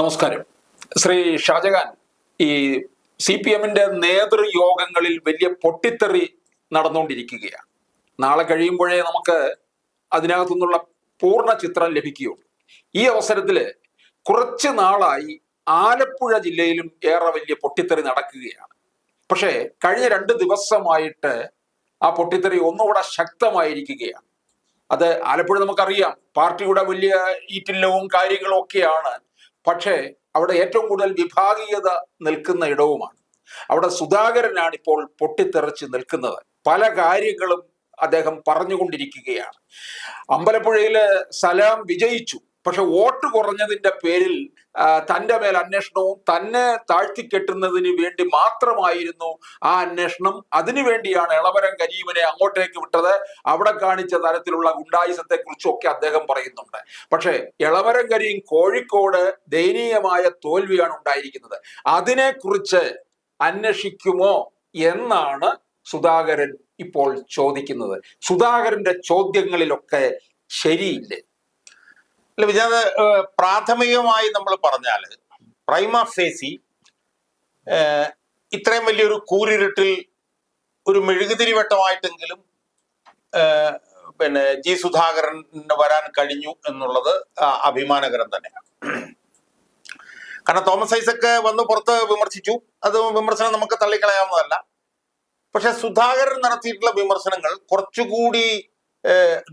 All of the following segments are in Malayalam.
നമസ്കാരം. ശ്രീ ഷാജഹാൻ ഈ സി പി എമ്മിന്റെ നേതൃയോഗങ്ങളിൽ വലിയ പൊട്ടിത്തെറി നടന്നുകൊണ്ടിരിക്കുകയാണ്. നാളെ കഴിയുമ്പോഴേ നമുക്ക് അതിനകത്തു നിന്നുള്ള പൂർണ ചിത്രം ലഭിക്കുകയുള്ളൂ. ഈ അവസരത്തിൽ കുറച്ച് നാളായി ആലപ്പുഴ ജില്ലയിലും ഏറെ വലിയ പൊട്ടിത്തെറി നടക്കുകയാണ്. പക്ഷേ കഴിഞ്ഞ രണ്ട് ദിവസമായിട്ട് ആ പൊട്ടിത്തെറി ഒന്നുകൂടെ ശക്തമായിരിക്കുകയാണ്. അത് ആലപ്പുഴ നമുക്കറിയാം. പാർട്ടിയുടെ വലിയ ഈറ്റില്ലവും കാര്യങ്ങളും ഒക്കെയാണ് പക്ഷേ അവിടെ ഏറ്റവും കൂടുതൽ വിഭാഗീയത നിൽക്കുന്ന ഇടവുമാണ്. അവിടെ സുധാകരനാണ് ഇപ്പോൾ പൊട്ടിത്തെറിച്ച് നിൽക്കുന്നത്. പല കാര്യങ്ങളും അദ്ദേഹം പറഞ്ഞുകൊണ്ടിരിക്കുകയാണ്. അമ്പലപ്പുഴയിലെ സലാം വിജയിച്ചു. പക്ഷെ വോട്ട് കുറഞ്ഞതിന്റെ പേരിൽ തന്റെ മേൽ അന്വേഷണവും തന്നെ താഴ്ത്തിക്കെട്ടുന്നതിന് വേണ്ടി മാത്രമായിരുന്നു ആ അന്വേഷണം. അതിനുവേണ്ടിയാണ് ഇളവരം കരീമിനെ അങ്ങോട്ടേക്ക് വിട്ടത്. അവിടെ കാണിച്ച തരത്തിലുള്ള ഗുണ്ടായുസത്തെ കുറിച്ചൊക്കെ അദ്ദേഹം പറയുന്നുണ്ട്. പക്ഷേ ഇളവരം കരീം കോഴിക്കോട് ദയനീയമായ തോൽവിയാണ് ഉണ്ടായിരിക്കുന്നത്. അതിനെക്കുറിച്ച് അന്വേഷിക്കുമോ എന്നാണ് സുധാകരൻ ഇപ്പോൾ ചോദിക്കുന്നത്. സുധാകരന്റെ ചോദ്യങ്ങളിലൊക്കെ ശരിയില്ലേ? അല്ല വിജാത് പ്രാഥമികമായി നമ്മൾ പറഞ്ഞാൽ പ്രൈമ ഫേസി ഇത്രയും വലിയൊരു കൂരിരുട്ടിൽ ഒരു മെഴുകുതിരി വട്ടമായിട്ടെങ്കിലും പിന്നെ ജി സുധാകരന് വരാൻ കഴിഞ്ഞു എന്നുള്ളത് അഭിമാനകരം തന്നെയാണ്. കാരണം തോമസ് ഐസക്ക് വന്ന് പുറത്ത് വിമർശിച്ചു. അത് വിമർശനം നമുക്ക് തള്ളിക്കളയാവുന്നതല്ല. പക്ഷെ സുധാകരൻ നടത്തിയിട്ടുള്ള വിമർശനങ്ങൾ കുറച്ചുകൂടി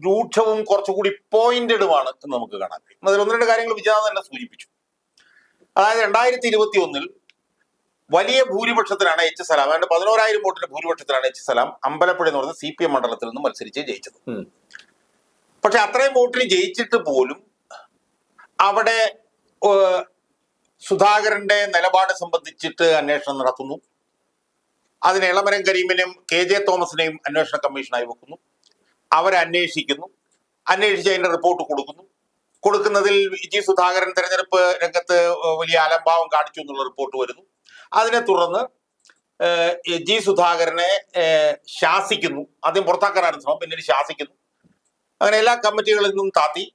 രൂക്ഷവും കുറച്ചുകൂടി പോയിന്റഡുമാണ് എന്ന് നമുക്ക് കാണാൻ കഴിയും. അതിൽ ഒന്ന് രണ്ട് കാര്യങ്ങൾ വിചാരം തന്നെ സൂചിപ്പിച്ചു. അതായത് രണ്ടായിരത്തി ഇരുപത്തി ഒന്നിൽ വലിയ ഭൂരിപക്ഷത്തിനാണ് എച്ച് സലാം. അതായത് പതിനോരായിരം വോട്ടിന്റെ ഭൂരിപക്ഷത്തിനാണ് എച്ച് സലാം അമ്പലപ്പുഴ എന്ന് പറയുന്ന സി പി എം മണ്ഡലത്തിൽ നിന്ന് മത്സരിച്ച് ജയിച്ചത്. പക്ഷെ അത്രയും വോട്ടിന് ജയിച്ചിട്ട് പോലും അവിടെ സുധാകരന്റെ നിലപാട് സംബന്ധിച്ചിട്ട് അന്വേഷണം നടത്തുന്നു. അതിന് ഇളമരം കരീമിനെയും കെ ജെ തോമസിനെയും അന്വേഷണ കമ്മീഷനായി വെക്കുന്നു. അവരെ അന്വേഷിക്കുന്നു അന്വേഷിച്ച് അതിന്റെ റിപ്പോർട്ട് കൊടുക്കുന്നു. കൊടുക്കുന്നതിൽ ജി സുധാകരൻ തെരഞ്ഞെടുപ്പ് രംഗത്ത് വലിയ അലംഭാവം കാണിച്ചു എന്നുള്ള റിപ്പോർട്ട് വരുന്നു. അതിനെ തുടർന്ന് ജി സുധാകരനെ ശാസിക്കുന്നു. ആദ്യം പുറത്താക്കാനാണ് ശ്രമം പിന്നീട് ശാസിക്കുന്നു. അങ്ങനെ എല്ലാ കമ്മിറ്റികളിൽ നിന്നും താത്തി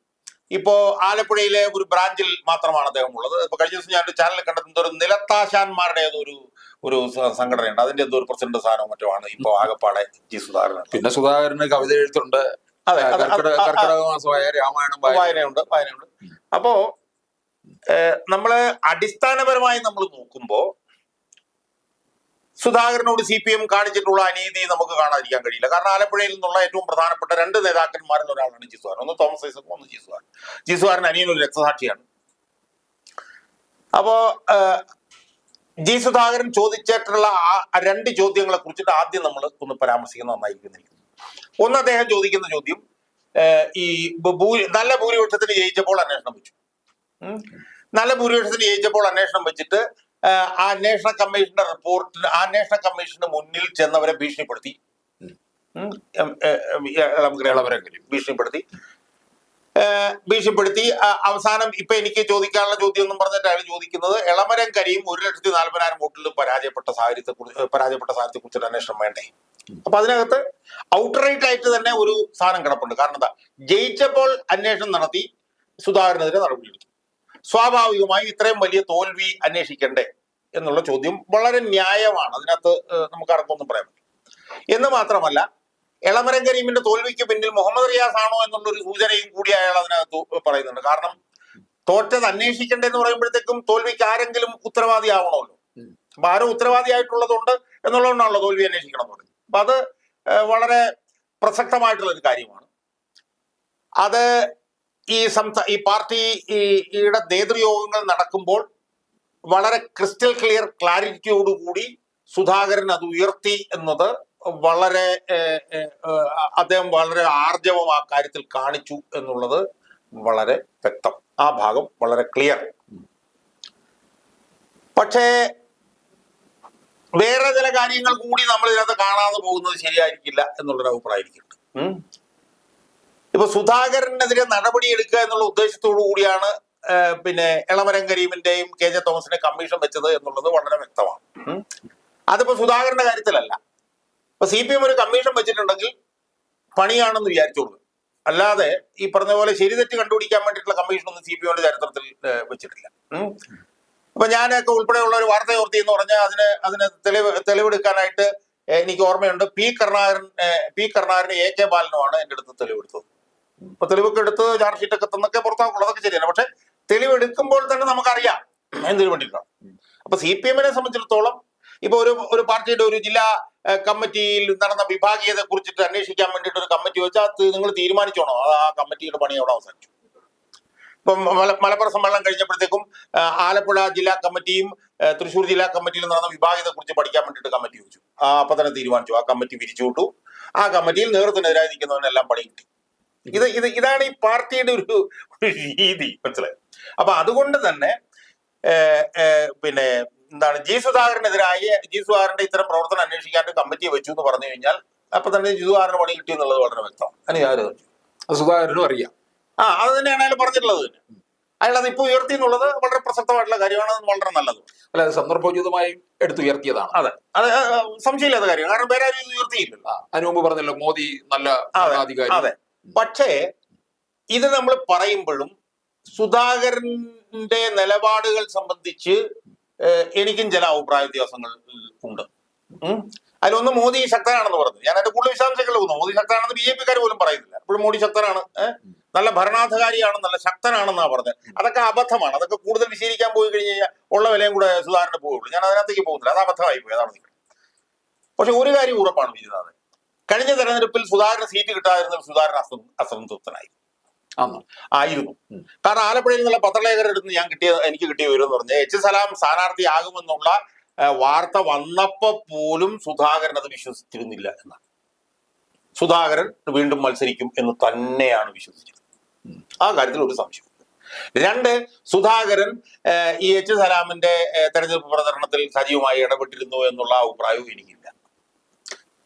ഇപ്പോ ആലപ്പുഴയിലെ ഒരു ബ്രാഞ്ചിൽ മാത്രമാണ് അദ്ദേഹം ഉള്ളത്. ഇപ്പൊ കഴിഞ്ഞ ദിവസം ഞാൻ ഒരു ചാനൽ കണ്ടത് ഒരു നിലത്താശാന്മാരുടെ ഒരു ഒരു സംഘടനയുണ്ട്. അതിന്റെ എന്തോ ഒരു പ്രസിഡന്റ് സ്ഥാനവും മറ്റോ ആണ് ഇപ്പോ ആകപ്പാടെ ജി സുധാകരൻ പിന്നെ സുധാകരന് കവിത എഴുത്തുണ്ട്. അതെ കർക്കിടക മാസമായ രാമായണം വായന. വായനയുണ്ട് വായനയുണ്ട്. അപ്പോ നമ്മൾ അടിസ്ഥാനപരമായി നമ്മൾ നോക്കുമ്പോ സുധാകരനോട് സി പി എം കാണിച്ചിട്ടുള്ള അനീതി നമുക്ക് കാണാതിരിക്കാൻ കഴിയില്ല. കാരണം ആലപ്പുഴയിൽ നിന്നുള്ള ഏറ്റവും പ്രധാനപ്പെട്ട രണ്ട് നേതാക്കന്മാരിൽ ഒരാളാണ് ജി സുധാകരൻ ഒന്ന് തോമസ് ഐസക്കും ഒന്ന് ജി ജിസുവാരൻ അനിയൻ ഒരു രക്തസാക്ഷിയാണ്. അപ്പോ ജി സുധാകരൻ ചോദിച്ചിട്ടുള്ള ആ രണ്ട് ചോദ്യങ്ങളെ കുറിച്ചിട്ട് ആദ്യം നമ്മൾ ഒന്ന് പരാമർശിക്കുന്നത് നന്നായിരിക്കും ഒന്ന് അദ്ദേഹം ചോദിക്കുന്ന ചോദ്യം ഈ നല്ല ഭൂരിപക്ഷത്തിന് ജയിച്ചപ്പോൾ അന്വേഷണം വെച്ചു. നല്ല ഭൂരിപക്ഷത്തിന് ജയിച്ചപ്പോൾ അന്വേഷണം വെച്ചിട്ട് അന്വേഷണ കമ്മീഷന്റെ റിപ്പോർട്ടിന് ആ അന്വേഷണ കമ്മീഷന് മുന്നിൽ ചെന്നവരെ ഭീഷണിപ്പെടുത്തി. ഭീഷണിപ്പെടുത്തി. ഭീഷണിപ്പെടുത്തി. അവസാനം ഇപ്പൊ എനിക്ക് ചോദിക്കാനുള്ള ചോദ്യം എന്നും പറഞ്ഞിട്ട് അയാൾ ചോദിക്കുന്നത്. എളമരം കരിയും ഒരു ലക്ഷത്തി നാല്പതിനായിരം വോട്ടിൽ പരാജയപ്പെട്ട സാഹചര്യത്തെ കുറിച്ച് പരാജയപ്പെട്ട സാഹചര്യത്തെ കുറിച്ചൊരു അന്വേഷണം വേണ്ടേ? അപ്പൊ അതിനകത്ത് ഔട്ട്റൈറ്റ് ആയിട്ട് തന്നെ ഒരു സാധനം കിടപ്പുണ്ട്. കാരണം എന്താ? ജയിച്ചപ്പോൾ അന്വേഷണം നടത്തി സുധാകരനെതിരെ നടപടിയെടുത്തു. സ്വാഭാവികമായി ഇത്രയും വലിയ തോൽവി അന്വേഷിക്കണ്ടേ എന്നുള്ള ചോദ്യം വളരെ ന്യായമാണ്. അതിനകത്ത് നമുക്ക് അടക്കമൊന്നും പറയാൻ പറ്റും എന്ന് മാത്രമല്ല എളമരം കരീമിന്റെ തോൽവിക്ക് പിന്നിൽ മുഹമ്മദ് റിയാസ് ആണോ എന്നുള്ളൊരു സൂചനയും കൂടി അയാൾ അതിനകത്ത് പറയുന്നുണ്ട്. കാരണം തോറ്റത് അന്വേഷിക്കണ്ടെന്ന് പറയുമ്പോഴത്തേക്കും തോൽവിക്ക് ആരെങ്കിലും ഉത്തരവാദിയാവണമല്ലോ. അപ്പൊ ആരും ഉത്തരവാദിയായിട്ടുള്ളതുണ്ട് എന്നുള്ളതുകൊണ്ടാണല്ലോ തോൽവി അന്വേഷിക്കണം എന്ന് പറയുന്നത്. അപ്പൊ അത് വളരെ പ്രസക്തമായിട്ടുള്ള ഒരു കാര്യമാണ്. അത് ഈ സംസ്ഥാന ഈ പാർട്ടി ഈ ഈയുടെ നേതൃയോഗങ്ങൾ നടക്കുമ്പോൾ വളരെ ക്രിസ്റ്റൽ ക്ലിയർ ക്ലാരിറ്റിയോടുകൂടി സുധാകരൻ അത് ഉയർത്തി എന്നത് വളരെ അദ്ദേഹം വളരെ ആർജവം ആ കാര്യത്തിൽ കാണിച്ചു എന്നുള്ളത് വളരെ വ്യക്തം. ആ ഭാഗം വളരെ ക്ലിയർ. പക്ഷേ വേറെ ചില കാര്യങ്ങൾ കൂടി നമ്മൾ ഇതിനകത്ത് കാണാതെ പോകുന്നത് ശരിയായിരിക്കില്ല എന്നുള്ളൊരു അഭിപ്രായമായിരിക്കുന്നുണ്ട്. ഇപ്പൊ സുധാകരനെതിരെ നടപടി എടുക്കുക എന്നുള്ള ഉദ്ദേശത്തോടു കൂടിയാണ് പിന്നെ എളമരം കരീമിന്റെയും കെ ജെ തോമസിന്റെ കമ്മീഷൻ വെച്ചത് എന്നുള്ളത് വളരെ വ്യക്തമാണ്. അതിപ്പോ സുധാകരന്റെ കാര്യത്തിലല്ല. ഇപ്പൊ സി പി എം ഒരു കമ്മീഷൻ വെച്ചിട്ടുണ്ടെങ്കിൽ പണിയാണെന്ന് വിചാരിച്ചോളൂ. അല്ലാതെ ഈ പറഞ്ഞ പോലെ ശരി തെറ്റ് കണ്ടുപിടിക്കാൻ വേണ്ടിയിട്ടുള്ള കമ്മീഷൻ ഒന്നും സി പി എമ്മിന്റെ ചരിത്രത്തിൽ വെച്ചിട്ടില്ല. അപ്പൊ ഞാനൊക്കെ ഉൾപ്പെടെയുള്ള ഒരു വാർത്ത ഓർത്തി എന്ന് പറഞ്ഞാൽ അതിന് അതിന് തെളിവ് തെളിവെടുക്കാനായിട്ട് എനിക്ക് ഓർമ്മയുണ്ട്. P Karunakaran P Karunakaran A K ബാലനുമാണ് എന്റെ അടുത്ത് തെളിവെടുത്തത്. അപ്പൊ തെളിവൊക്കെ എടുത്ത് ചാർജ് ഷീറ്റ് ഒക്കെ തന്നൊക്കെ പുറത്താക്കുള്ളൂ അതൊക്കെ ശരിയാണ്. പക്ഷെ തെളിവെടുക്കുമ്പോൾ തന്നെ നമുക്കറിയാം എന്തിനു വേണ്ടിയിട്ടാണ് അപ്പൊ സി പി എമ്മിനെ സംബന്ധിച്ചിടത്തോളം ഇപ്പൊ ഒരു ഒരു പാർട്ടിയുടെ ഒരു ജില്ലാ കമ്മിറ്റിയിൽ നടന്ന വിഭാഗീയതയെ കുറിച്ചിട്ട് അന്വേഷിക്കാൻ വേണ്ടിയിട്ട് ഒരു കമ്മിറ്റി വെച്ചാൽ നിങ്ങൾ തീരുമാനിച്ചോണോ. അത് ആ കമ്മിറ്റിയുടെ പണി അവിടെ അവസാനിച്ചു. ഇപ്പം മല- മലപ്പുറം സമ്മേളനം കഴിഞ്ഞപ്പോഴത്തേക്കും ആലപ്പുഴ ജില്ലാ കമ്മിറ്റിയും തൃശ്ശൂർ ജില്ലാ കമ്മിറ്റിയിൽ നടന്ന വിഭാഗത്തെ കുറിച്ച് പഠിക്കാൻ വേണ്ടിയിട്ട് കമ്മിറ്റി വെച്ചു. ആ അപ്പൊ തന്നെ തീരുമാനിച്ചു. ആ കമ്മിറ്റി പിരിച്ചുവിട്ടു ആ കമ്മിറ്റിയിൽ നേതൃത്വത്തിനെതിരായി നിൽക്കുന്നവനെല്ലാം പണി കിട്ടി. ഇത് ഇത് ഇതാണ് ഈ പാർട്ടിയുടെ ഒരു രീതി. മനസ്സിലായി? അപ്പൊ അതുകൊണ്ട് തന്നെ പിന്നെ എന്താണ് ജി സുധാകരനെതിരായി ജി സുധാകരന്റെ ഇത്തരം പ്രവർത്തനം അന്വേഷിക്കാണ്ട് കമ്മിറ്റി വെച്ചു എന്ന് പറഞ്ഞു കഴിഞ്ഞാൽ അപ്പൊ തന്നെ ജി സുധാകരന് പണി കിട്ടി എന്നുള്ളത് വളരെ വ്യക്തമാണ്. അതിന്. അത് സുധാകരനും അറിയാം. ആ അത് തന്നെയാണ് അയാൾ പറഞ്ഞിട്ടുള്ളത് തന്നെ. അയാൾ അത് ഇപ്പൊ ഉയർത്തി എന്നുള്ളത് വളരെ പ്രസക്തമായിട്ടുള്ള കാര്യമാണ് വളരെ നല്ലത്. അല്ല അത് സന്ദർഭോചിതമായും എടുത്തുയർത്തിയതാണ് അതെ. അത് സംശയമില്ലാത്ത കാര്യം കാരണം വേറെ ആരും ഉയർത്തിയില്ലല്ലോ. അതിനു മുമ്പ് പറഞ്ഞല്ലോ മോദി നല്ല അതെ. പക്ഷേ ഇത് നമ്മൾ പറയുമ്പോഴും സുധാകരന്റെ നിലപാടുകൾ സംബന്ധിച്ച് എനിക്കും ചില അഭിപ്രായ വ്യത്യാസങ്ങൾ ഉണ്ട്. അതിലൊന്ന് മോദി ശക്തനാണെന്ന് പറഞ്ഞു. ഞാൻ അതിന്റെ കൂടുതൽ വിശദാംശങ്ങൾ മോദി ശക്തനാണെന്ന് ബി ജെ പിക്കാർ പോലും പറയുന്നില്ല. എപ്പോഴും മോദി ശക്തനാണ്. നല്ല ഭരണാധികാരിയാണ് നല്ല ശക്തനാണെന്നാണ് പറഞ്ഞത്. അതൊക്കെ അബദ്ധമാണ്. അതൊക്കെ കൂടുതൽ വിശീലിക്കാൻ പോയി കഴിഞ്ഞ് കഴിഞ്ഞാൽ ഉള്ള വിലയും കൂടെ സുധാകരന് പോവുള്ളൂ. ഞാൻ അതിനകത്തേക്ക് പോകുന്നില്ല. അത് അബദ്ധമായി പോയി. അതാണ് പക്ഷെ ഒരു കാര്യം ഉറപ്പാണ് വിജയനാഥൻ കഴിഞ്ഞ തെരഞ്ഞെടുപ്പിൽ സുധാകരന് സീറ്റ് കിട്ടാതിരുന്ന സുധാകരൻ അസം അസംതൃപ്തനായി. ആയിരുന്നു. കാരണം ആലപ്പുഴയിൽ നിന്നുള്ള പത്രലേഖരുടെ അടുത്ത് ഞാൻ കിട്ടിയ എനിക്ക് കിട്ടിയ വിവരം എന്ന് പറഞ്ഞാൽ എച്ച് സലാം സ്ഥാനാർത്ഥിയാകുമെന്നുള്ള ആകുമെന്നുള്ള വാർത്ത വന്നപ്പോ പോലും സുധാകരൻ അത് വിശ്വസിച്ചിരുന്നില്ല എന്നാണ്. സുധാകരൻ വീണ്ടും മത്സരിക്കും എന്ന് തന്നെയാണ് വിശ്വസിച്ചത് ആ കാര്യത്തിൽ ഒരു സംശയം രണ്ട് സുധാകരൻ ഈ എച്ച് സലാമിന്റെ തെരഞ്ഞെടുപ്പ് പ്രചരണത്തിൽ സജീവമായി ഇടപെട്ടിരുന്നു എന്നുള്ള അഭിപ്രായവും എനിക്കില്ല.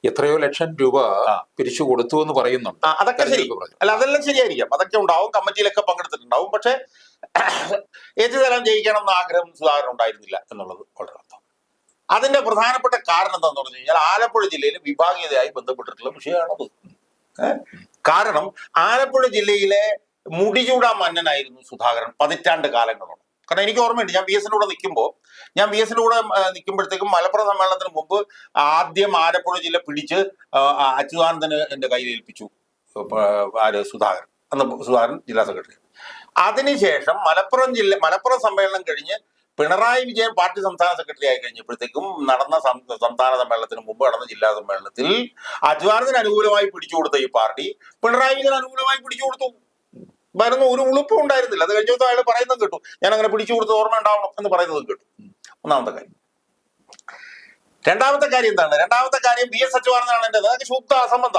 എത്രയോ ലക്ഷം രൂപ. പിരിച്ചു കൊടുത്തു എന്ന് പറയുന്നുണ്ട്. അതൊക്കെ ശരി. അല്ല അതെല്ലാം ശരിയായിരിക്കാം. അതൊക്കെ ഉണ്ടാവും കമ്മിറ്റിയിലൊക്കെ പങ്കെടുത്തിട്ടുണ്ടാവും. പക്ഷെ ഏത് തരം ജയിക്കണം എന്ന ആഗ്രഹം സുധാകരൻ ഉണ്ടായിരുന്നില്ല എന്നുള്ളത് വളരെ അർത്ഥം. അതിന്റെ പ്രധാനപ്പെട്ട കാരണം എന്താണെന്ന് പറഞ്ഞു കഴിഞ്ഞാൽ ആലപ്പുഴ ജില്ലയിൽ വിഭാഗീയതയായി ബന്ധപ്പെട്ടിട്ടുള്ള വിഷയമാണത്. കാരണം ആലപ്പുഴ ജില്ലയിലെ മുടിചൂടാ മന്നനായിരുന്നു സുധാകരൻ പതിറ്റാണ്ട് കാലങ്ങളോളം. കാരണം എനിക്ക് ഓർമ്മയുണ്ട് ഞാൻ ബി എസിന്റെ കൂടെ നിൽക്കുമ്പോൾ ഞാൻ ബി എസിന്റെ കൂടെ നിൽക്കുമ്പോഴത്തേക്കും മലപ്പുറം സമ്മേളനത്തിന് മുമ്പ് ആദ്യം ആലപ്പുഴ ജില്ല പിടിച്ച് അച്യുതാനന്ദന് എന്റെ കയ്യിൽ ഏൽപ്പിച്ചു. ആര് സുധാകരൻ. അന്ന് സുധാകരൻ ജില്ലാ സെക്രട്ടറി. അതിനുശേഷം മലപ്പുറം ജില്ല മലപ്പുറം സമ്മേളനം കഴിഞ്ഞ് പിണറായി വിജയൻ പാർട്ടി സംസ്ഥാന സെക്രട്ടറി ആയി കഴിഞ്ഞപ്പോഴത്തേക്കും നടന്ന സംസ്ഥാന സമ്മേളനത്തിന് മുമ്പ് നടന്ന ജില്ലാ സമ്മേളനത്തിൽ അജ്വാനത്തിന് അനുകൂലമായി പിടിച്ചു കൊടുത്ത ഈ പാർട്ടി പിണറായി വിജയൻ അനുകൂലമായി പിടിച്ചു കൊടുത്തു വരുന്ന ഒരു ഉളുപ്പും ഉണ്ടായിരുന്നില്ല. അത് കഴിഞ്ഞ ദിവസം അയാൾ പറയുന്നത് കേട്ടു. ഞാൻ അങ്ങനെ പിടിച്ചു കൊടുത്ത് ഓർമ്മ ഉണ്ടാവണം എന്ന് പറയുന്നത് കേട്ടു. ഒന്നാമത്തെ കാര്യം. രണ്ടാമത്തെ കാര്യം എന്താണ്? രണ്ടാമത്തെ കാര്യം ബി എസ് അച്യുതാനന്ദനാണ് എന്റെ അതൊക്കെ ശുദ്ധ അസംബന്ധ.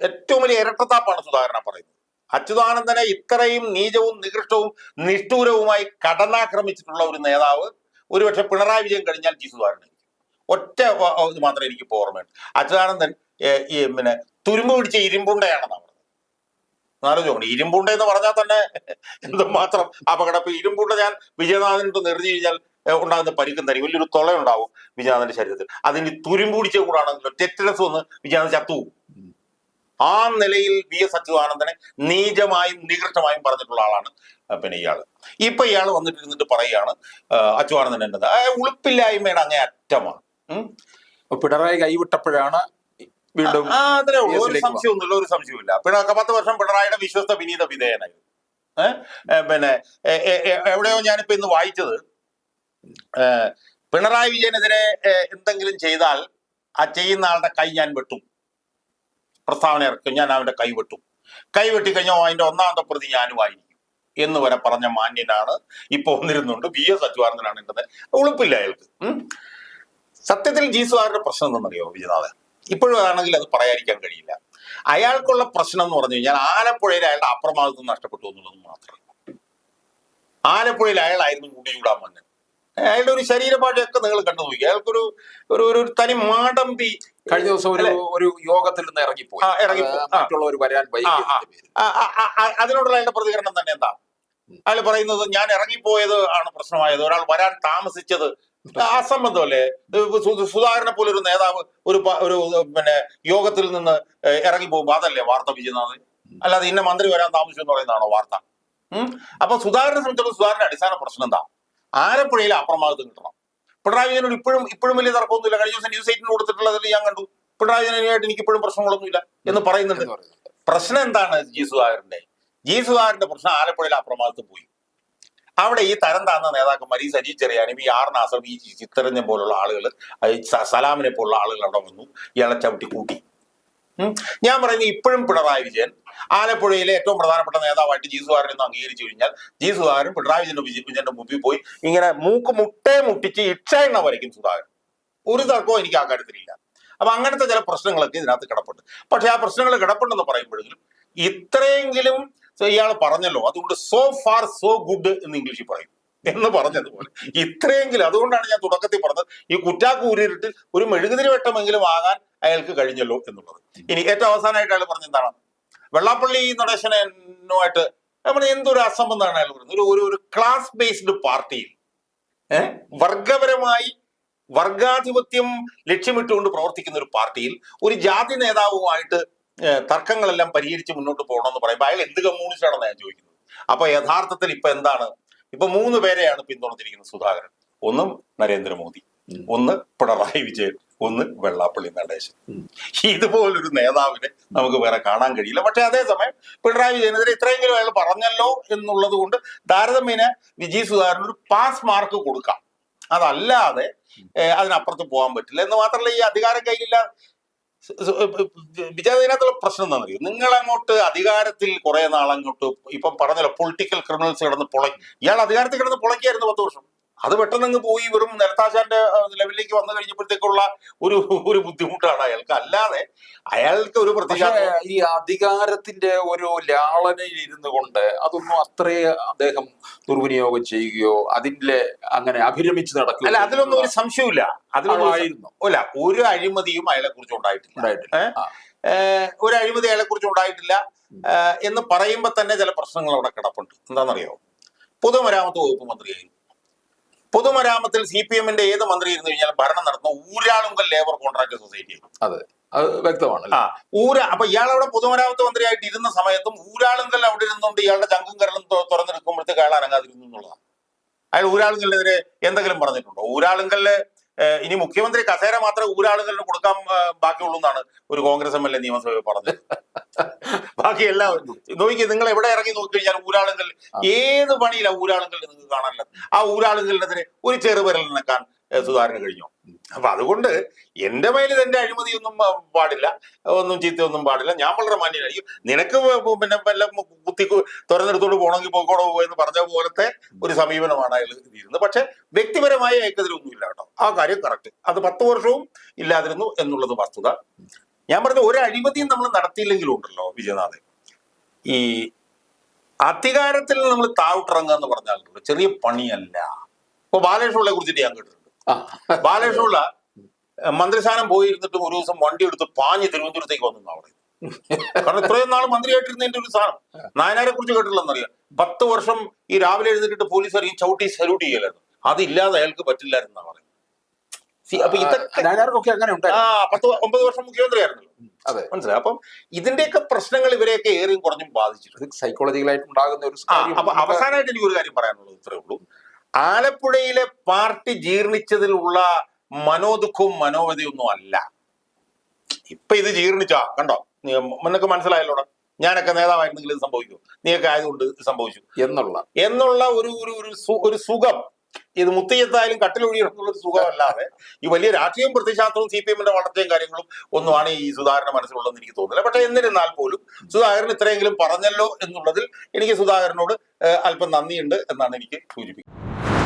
ഏറ്റവും വലിയ ഇരട്ടത്താപ്പാണ് സുധാകരൻ പറയുന്നത്. അച്യുതാനന്ദനെ ഇത്രയും നീചവും നികൃഷ്ടവും നിഷ്ഠൂരവുമായി കടന്നാക്രമിച്ചിട്ടുള്ള ഒരു നേതാവ് ഒരുപക്ഷെ പിണറായി വിജയൻ കഴിഞ്ഞാൽ ജി സുധാകരൻ ഒറ്റ ഇത് മാത്രമേ എനിക്ക് ഇപ്പോൾ ഓർമ്മയുണ്ട് അച്യുതാനന്ദൻ പിന്നെ തുരുമ്പ് പിടിച്ച ഇരുമ്പുണ്ടയാണെന്നാണ് ആലോചിച്ചോണ്ട് ഇരുമ്പുണ്ട എന്ന് പറഞ്ഞാൽ തന്നെ എന്തുമാത്രം അപകടം. ഇപ്പൊ ഇരുമ്പുണ്ട ഞാൻ വിജയനാഥനിട്ട് നിറഞ്ഞു കഴിഞ്ഞാൽ ഉണ്ടാകുന്ന പരിക്കും തരി വലിയൊരു തൊളയുണ്ടാവും വിജയനാഥന്റെ ശരീരത്തിൽ. അതിന് തുരുമ്പൂടിച്ച കൂടാണെങ്കിലും ടെറ്റനസ് വന്ന് വിജയനാഥൻ ചത്തുവും ആ നിലയിൽ വി എസ് അച്യുതാനന്ദനെ നീചമായും നികൃഷ്ടമായും പറഞ്ഞിട്ടുള്ള ആളാണ് പിന്നെ ഇയാൾ ഇപ്പൊ ഇയാൾ വന്നിട്ടിരുന്നിട്ട് പറയുകയാണ് അച്യുതാനന്ദൻ എന്നത്. ഉളുപ്പില്ലായ്മയുടെ അങ്ങേ അറ്റമാണ്. പിണറായി കൈവിട്ടപ്പോഴാണ് വീണ്ടും അത്രേ ഉള്ളൂ ഒരു സംശയമൊന്നുമില്ല ഒരു സംശയമില്ല പിന്നെ പത്ത് വർഷം പിണറായിയുടെ വിശ്വസ്ത വിനീത വിധേയനായിരുന്നു. ഏഹ് പിന്നെ എവിടെയോ ഞാനിപ്പോ ഇന്ന് വായിച്ചത് പിണറായി വിജയനെതിരെ എന്തെങ്കിലും ചെയ്താൽ ആ ചെയ്യുന്ന ആളുടെ കൈ ഞാൻ വെട്ടും. പ്രസ്താവന ഇറക്കും ഞാൻ അവന്റെ കൈ വെട്ടും. കൈ വെട്ടിക്കഴിഞ്ഞോ അതിന്റെ ഒന്നാമത്തെ പ്രതി ഞാനുമായിരിക്കും എന്ന് വരെ പറഞ്ഞ മാന്യനാണ് ഇപ്പൊ വന്നിരുന്നുണ്ട്. വി. എസ്. അച്യുതാനന്ദനാണ് എന്റെ ഉളുപ്പില്ല അയാൾക്ക്. സത്യത്തിൽ ജി സുധാകരന്റെ പ്രശ്നം എന്തെന്നറിയോ വിജയനാഥൻ? ഇപ്പോഴും ആണെങ്കിൽ അത് പറയാതിരിക്കാൻ കഴിയില്ല. അയാൾക്കുള്ള പ്രശ്നം എന്ന് പറഞ്ഞു കഴിഞ്ഞാൽ ആലപ്പുഴയിൽ അയാളുടെ അപ്രമാദിത്വം നഷ്ടപ്പെട്ടു എന്നുള്ളത് മാത്രം. ആലപ്പുഴയിൽ അയാളായിരുന്നു മുടിയൂടാൻ വന്നത് അയാളുടെ ഒരു ശരീരഭാഷയൊക്കെ നിങ്ങൾ കണ്ടു നോക്കി അയാൾക്കൊരു ഒരു ഒരു തനി മാടമ്പി. കഴിഞ്ഞ ദിവസം ഒരു ഒരു യോഗത്തിൽ നിന്ന് ഇറങ്ങിപ്പോയി. ഇറങ്ങിപ്പോയി. വരാൻ അതിനോടുള്ള അയാളുടെ പ്രതികരണം തന്നെ എന്താ? അയാൾ പറയുന്നത് ഞാൻ ഇറങ്ങിപ്പോയത് ആണ് പ്രശ്നമായത്. ഒരാൾ വരാൻ താമസിച്ചത് അസംബന്ധമല്ലേ സുധാകരനെ പോലെ ഒരു നേതാവ് ഒരു ഒരു പിന്നെ യോഗത്തിൽ നിന്ന് ഇറങ്ങി പോകുമ്പോ അതല്ലേ വാർത്ത വിജയനാഥ് അല്ലാതെ ഇന്ന മന്ത്രി വരാൻ താമസിച്ചു എന്ന് പറയുന്നതാണോ വാർത്ത? ഉം? അപ്പൊ സുധാകരനെ സംബന്ധിച്ചിടത്തോളം സുധാകരന്റെ അടിസ്ഥാന പ്രശ്നം എന്താ? ആലപ്പുഴയിലെ അപ്രമാദിത്വം കിട്ടണം. പിണറായി വിജയനോട് ഇപ്പോഴും ഇപ്പോഴും വലിയ തർക്കമൊന്നുമില്ല. കഴിഞ്ഞ ദിവസം ന്യൂസ് എയ്റ്റിന് കൊടുത്തിട്ടുള്ളതിൽ ഞാൻ കണ്ടു. പിണറായി വിജയനായിട്ട് എനിക്ക് ഇപ്പോഴും പ്രശ്നങ്ങളൊന്നുമില്ല എന്ന് പറയുന്നുണ്ട്. പ്രശ്നം എന്താണ് ജി സുധാകരന്റെ? ജി സുധാകരന്റെ പ്രശ്നം ആലപ്പുഴയിൽ അപ്രമാദത്തിൽ പോയി. അവിടെ ഈ തരം താന്ന നേതാക്കന്മാർ ഈ സജി ചെറിയാനും ഈ ആർ നാസറും ഈ ചിത്തരഞ്ജൻ പോലുള്ള ആളുകൾ സലാമിനെ പോലുള്ള ആളുകൾ അവിടെ വന്നു ഇയാളെ ചവിട്ടി കൂട്ടി. ഞാൻ പറയുന്നത് ഇപ്പോഴും പിണറായി വിജയൻ ആലപ്പുഴയിലെ ഏറ്റവും പ്രധാനപ്പെട്ട നേതാവായിട്ട് ജി സുധാകരൻ എന്ന് അംഗീകരിച്ചു കഴിഞ്ഞാൽ ജി പിണറായി വിജയന്റെ വിജയ വിജയന്റെ മുമ്പിൽ പോയി ഇങ്ങനെ മൂക്ക് മുട്ടേ മുട്ടിച്ച് ഇക്ഷ വരയ്ക്കും സുധാകരൻ. ഒരു തർക്കവും എനിക്ക് ആ കാര്യത്തിലില്ല. അപ്പൊ അങ്ങനത്തെ ചില പ്രശ്നങ്ങളൊക്കെ ഇതിനകത്ത് കിടപ്പുണ്ട്. പക്ഷെ ആ പ്രശ്നങ്ങൾ കിടപ്പുണ്ടെന്ന് പറയുമ്പോഴെങ്കിലും ഇത്രയെങ്കിലും ഇയാൾ പറഞ്ഞല്ലോ അതുകൊണ്ട് സോ ഫാർ സോ ഗുഡ് എന്ന് ഇംഗ്ലീഷിൽ പറയും. എന്ന് പറഞ്ഞതുപോലെ. ഇത്രയെങ്കിലും അതുകൊണ്ടാണ് ഞാൻ തുടക്കത്തിൽ പറഞ്ഞത് ഈ കുറ്റാക്ക് ഊരിയിട്ട് ഒരു മെഴുകുതിരി വെട്ടമെങ്കിലും ആകാൻ അയാൾക്ക് കഴിഞ്ഞല്ലോ എന്നുള്ളത്. ഇനി ഏറ്റവും അവസാനമായിട്ട് അയാൾ പറഞ്ഞെന്താണ് വെള്ളാപ്പള്ളി നടേശനുമായിട്ട് നമ്മൾ എന്തൊരു അസംബന്ധമാണ് അയാൾ പറയുന്നത് ഒരു ഒരു ക്ലാസ് ബേസ്ഡ് പാർട്ടിയിൽ വർഗപരമായി വർഗാധിപത്യം ലക്ഷ്യമിട്ടുകൊണ്ട് പ്രവർത്തിക്കുന്ന ഒരു പാർട്ടിയിൽ ഒരു ജാതി നേതാവുമായിട്ട് തർക്കങ്ങളെല്ലാം പരിഹരിച്ച് മുന്നോട്ട് പോകണമെന്ന് പറയുമ്പോൾ അയാൾ എന്ത് കമ്മ്യൂണിസ്റ്റ് ആണെന്ന് ഞാൻ ചോദിക്കുന്നത്. അപ്പൊ യഥാർത്ഥത്തിൽ ഇപ്പൊ എന്താണ്? ഇപ്പൊ മൂന്ന് പേരെയാണ് പിന്തുണച്ചിരിക്കുന്നത് സുധാകരൻ. ഒന്ന് നരേന്ദ്രമോദി. ഒന്ന് പിണറായി വിജയൻ ഒന്ന് വെള്ളാപ്പള്ളി നടേശൻ. ഇതുപോലൊരു നേതാവിനെ നമുക്ക് വേറെ കാണാൻ കഴിയില്ല. പക്ഷെ അതേസമയം പിണറായി വിജയനെതിരെ ഇത്രയെങ്കിലും അയാൾ പറഞ്ഞല്ലോ എന്നുള്ളത് കൊണ്ട് താരതമ്യേന വിജയ് സുധാകരൻ ഒരു പാസ് മാർക്ക് കൊടുക്കാം. അതല്ലാതെ അതിനപ്പുറത്ത് പോകാൻ പറ്റില്ല. എന്ന് മാത്രമല്ല ഈ അധികാരം കയ്യിലില്ല വിജയതിനകത്തുള്ള പ്രശ്നം എന്താണെന്നറിയോ? നിങ്ങൾ അങ്ങോട്ട് അധികാരത്തിൽ കുറെ നാളങ്ങോട്ട് ഇപ്പം പറഞ്ഞല്ലോ പൊളിറ്റിക്കൽ ക്രിമിനൽസ് കിടന്ന് പൊളക്കി ഇയാൾ അധികാരത്തിൽ കിടന്ന് പൊളക്കിയായിരുന്നു പത്ത് വർഷം. അത് പെട്ടെന്ന് അങ്ങ് പോയി വെറും നിരത്താശാന്റെ ലെവലിലേക്ക് വന്നു കഴിഞ്ഞപ്പോഴത്തേക്കുള്ള ഒരു ഒരു ബുദ്ധിമുട്ടാണ് അയാൾക്ക്. അല്ലാതെ അയാൾക്ക് ഒരു പ്രത്യേക പ്രതിഷേധം ഈ അധികാരത്തിന്റെ ഒരു ലാളനയിൽ ഇരുന്നു കൊണ്ട് അതൊന്നും അത്രേ അദ്ദേഹം ദുർവിനിയോഗം ചെയ്യുകയോ അതിന്റെ അങ്ങനെ അഭിരമിച്ച് നടക്കുക അല്ല അതിലൊന്നും ഒരു സംശയമില്ല അതിലൊന്നും അല്ല ഒരു അഴിമതിയും അയാളെ കുറിച്ച് ഉണ്ടായിട്ടില്ല. ഉണ്ടായിട്ടില്ല ഒരു അഴിമതി അയാളെ കുറിച്ച് ഉണ്ടായിട്ടില്ല എന്ന് പറയുമ്പോൾ തന്നെ ചില പ്രശ്നങ്ങൾ അവിടെ കിടപ്പുണ്ട്. എന്താണെന്നറിയോ? പൊതുമരാമത്ത് വകുപ്പ് മന്ത്രിയായിരുന്നു പൊതുമരാമത്തിൽ സി പി എമ്മിന്റെ ഏത് മന്ത്രി ഇരുന്ന് കഴിഞ്ഞാൽ ഭരണം നടത്തുന്ന ഊരാളുങ്കൽ ലേബർ കോൺട്രാക്ട് സൊസൈറ്റി അതെ. അത് വ്യക്തമാണ് ആ ഊര അപ്പൊ ഇയാൾ അവിടെ പൊതുമരാമത്ത് മന്ത്രിയായിട്ട് ഇരുന്ന സമയത്തും ഊരാളുങ്കൽ അവിടെ ഇരുന്നുകൊണ്ട് ഇയാളുടെ ചങ്കും കരളും തുറന്നെടുക്കുമ്പോഴത്തേക്ക് അയാൾ അനങ്ങാതിരുന്നു എന്നുള്ളതാണ്. അയാൾ ഊരാളുങ്കലിനെതിരെ എന്തെങ്കിലും പറഞ്ഞിട്ടുണ്ടോ? ഊരാളുങ്കലിൽ ഇനി മുഖ്യമന്ത്രി കസേര മാത്രമേ ഊരാളുങ്കലിന് കൊടുക്കാൻ ബാക്കിയുള്ളൂ എന്നാണ് ഒരു കോൺഗ്രസ് എം എൽ എ നിയമസഭയിൽ പറഞ്ഞത്. ബാക്കി എല്ലാവരും നോക്കി നിങ്ങൾ എവിടെ ഇറങ്ങി നോക്കി കഴിഞ്ഞാൽ ഊരാളുങ്കൽ ഏത് പണിയില്ല ഊരാളുങ്കൽ നിങ്ങൾക്ക് കാണാനില്ല. ആ ഊരാളുങ്കലിനെതിരെ ഒരു ചെറുപരൽ നിൽക്കാൻ സുധാരണ സുധാകരന് കഴിഞ്ഞു. അപ്പൊ അതുകൊണ്ട് എന്റെ മേലിൽ എന്റെ അഴിമതിയൊന്നും ഒന്നും പാടില്ല. ഒന്നും ചീത്തയൊന്നും പാടില്ല. ഞാൻ വളരെ മാന്യനായിരിക്കും. നിനക്ക് പിന്നെ വല്ല കുത്തി തുറന്നെടുത്തോണ്ട് പോകണമെങ്കിൽ പോയിക്കോടോ എന്ന് പറഞ്ഞ പോലത്തെ ഒരു സമീപനമാണ് അയാൾ ഇരുന്നത് പക്ഷെ വ്യക്തിപരമായ ഏക്കതിലൊന്നുമില്ല കേട്ടോ. ആ കാര്യം കറക്റ്റ് അത് പത്ത് വർഷവും ഇല്ലാതിരുന്നു എന്നുള്ളത് വസ്തുത. ഞാൻ പറഞ്ഞ ഒരു അഴിമതിയും നമ്മൾ നടത്തിയില്ലെങ്കിലും ഉണ്ടല്ലോ വിജയനാഥൻ. ഈ അധികാരത്തിൽ നമ്മൾ താവിട്ടിറങ്ങുക എന്ന് പറഞ്ഞാൽ ചെറിയ പണിയല്ല. ഇപ്പൊ ബാലകൃഷ്ണപിള്ളയെ കുറിച്ചിട്ട് ഞാൻ കേട്ടിട്ടുണ്ട്. ബാലകൃഷ്ണപിള്ള മന്ത്രിസ്ഥാനം പോയിരുന്നിട്ടും ഒരു ദിവസം വണ്ടി എടുത്ത് പാഞ്ഞ് തിരുവനന്തപുരത്തേക്ക് വന്നു എന്നാ പറയുന്നത്. കാരണം ഇത്രയും നാൾ മന്ത്രിയായിട്ടിരുന്നതിന്റെ ഒരു സാധനം നായനാരെ കുറിച്ച് കേട്ടില്ലെന്നറിയാം പത്ത് വർഷം ഈ രാവിലെ എഴുന്നേറ്റിട്ട് പോലീസ് അറിയും ചവിട്ടി സല്യൂട്ട് ചെയ്യലായിരുന്നു. അതില്ലാതെ അയാൾക്ക് പറ്റില്ലായിരുന്നു പറയുന്നത്. അപ്പൊ ഇതൊക്കെ നായനാർക്കൊക്കെ അങ്ങനെ ആ പത്ത് ഒമ്പത് വർഷം മുഖ്യമന്ത്രിയായിരുന്നു. അതെ. മനസ്സിലായി? അപ്പം ഇതിന്റെയൊക്കെ പ്രശ്നങ്ങൾ ഇവരെയൊക്കെ ഏറെയും കുറഞ്ഞും ബാധിച്ചിട്ടുണ്ട്. സൈക്കോളജിക്കലായിട്ട് ഉണ്ടാകുന്ന ഒരു അപ്പൊ അവസാനമായിട്ട് എനിക്ക് ഒരു കാര്യം പറയാനുള്ളത് ഇത്രേ ഉള്ളൂ. ആലപ്പുഴയിലെ പാർട്ടി ജീർണിച്ചതിലുള്ള മനോദുഃഖവും മനോവധയൊന്നും അല്ല. ഇപ്പൊ ഇത് ജീർണിച്ചാ കണ്ടോ? നിനക്ക് മനസ്സിലായല്ലോടാ ഞാനൊക്കെ നേതാവായിരുന്നെങ്കിൽ ഇത് സംഭവിക്കും നീയൊക്കെ ആയതുകൊണ്ട് ഇത് സംഭവിച്ചു. എന്നുള്ള എന്നുള്ള ഒരു ഒരു ഒരു സുഖം ഇത് മുത്തയ്യത്തായാലും കട്ടിലൊഴിയണം ഒരു സുഖമല്ലാതെ ഈ വലിയ രാഷ്ട്രീയം പ്രത്യശാസ്ത്രവും സി പി എമ്മിന്റെ വളർച്ചയും കാര്യങ്ങളും ഒന്നുമാണ് ഈ സുധാകരന്റെ മനസ്സിലുള്ളതെന്ന് എനിക്ക് തോന്നുന്നില്ല. പക്ഷെ എന്നിരുന്നാൽ പോലും സുധാകരൻ ഇത്രയെങ്കിലും പറഞ്ഞല്ലോ എന്നുള്ളതിൽ എനിക്ക് സുധാകരനോട് അല്പം നന്ദിയുണ്ട് എന്നാണ് എനിക്ക് സൂചിപ്പിക്കുന്നത്.